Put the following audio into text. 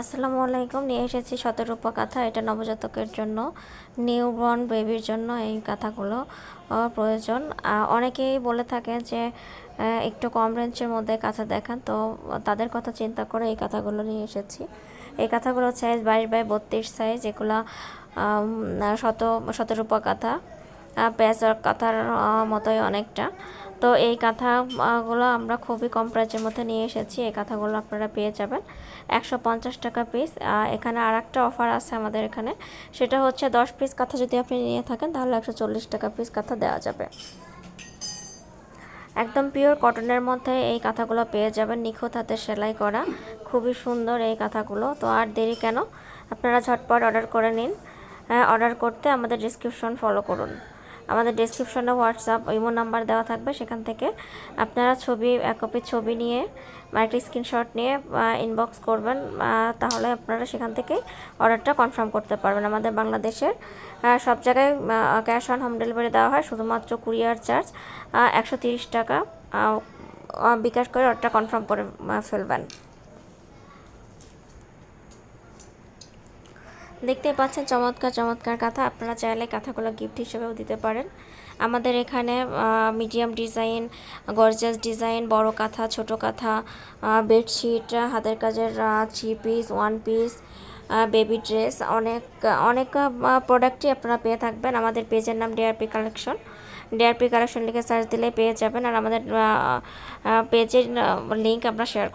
আসসালামু আলাইকুম। নিয়ে এসেছি শতরূপা কাঁথা এটা নবজাতকের জন্য নিউ বর্ন বেবির জন্য এই কাঁথাগুলো প্রয়োজন। অনেকেই বলে থাকে যে একটু কম রেঞ্জের মধ্যে কাঁথা দেখান। তো তাদের কথা চিন্তা করে এই কাঁথাগুলো নিয়ে এসেছি। এই কাঁথাগুলো সাইজ বাইশ বাই বত্রিশ সাইজ এগুলো শত শতরূপা কাঁথা পেঁয়াজের কাঁথার মতোই অনেকটা। তো এই কাঁথাগুলো আমরা খুবই কম প্রাইসের মধ্যে নিয়ে এসেছি। এই কাঁথাগুলো আপনারা পেয়ে যাবেন। একশো পঞ্চাশ টাকা পিস এখানে আর একটা অফার আছে আমাদের এখানে। সেটা হচ্ছে দশ পিস কাঁথা যদি আপনি নিয়ে থাকেন, তাহলে একশো চল্লিশ টাকা পিস কাঁথা দেওয়া যাবে। একদম পিওর কটনের মধ্যে এই কাঁথাগুলো পেয়ে যাবেন। নিখুঁত হাতে সেলাই করা। খুবই সুন্দর এই কাঁথাগুলো। তো আর দেরি কেন? আপনারা ঝটপট অর্ডার করে নিন। অর্ডার করতে আমাদের ডিসক্রিপশন ফলো করুন। আমাদের ডিসক্রিপশনে হোয়াটসঅ্যাপ ইমো নাম্বার দেওয়া থাকবে, সেখান থেকে আপনারা ছবি, এক কপি ছবি নিয়ে একটা স্ক্রিনশট নিয়ে ইনবক্স করবেন তাহলে আপনারা সেখান থেকে অর্ডারটা কনফার্ম করতে পারবেন। আমাদের বাংলাদেশের সব জায়গায় ক্যাশ অন হোম ডেলিভারি দেওয়া হয়, শুধুমাত্র কুরিয়ার চার্জ একশো টাকা বিকাশ করে অর্ডারটা কনফার্ম করে ফেলবেন। দেখতেই পাচ্ছেন, চমৎকার চমৎকার কাঁথা। আপনারা চাইলে কাঁথাগুলো গিফট হিসেবেও দিতে পারেন। আমাদের এখানে মিডিয়াম ডিজাইন গর্জাস ডিজাইন বড় কাঁথা, ছোট কাঁথা বেডশিট হাতের কাজের three piece one piece baby dress অনেক অনেক প্রোডাক্টই আপনারা পেয়ে থাকবেন। আমাদের পেজের নাম ডিআরপি কালেকশন ডিআরপি কালেকশন লিখে সার্চ দিলে পেয়ে যাবেন। আর আমাদের পেজের লিঙ্ক আমরা শেয়ার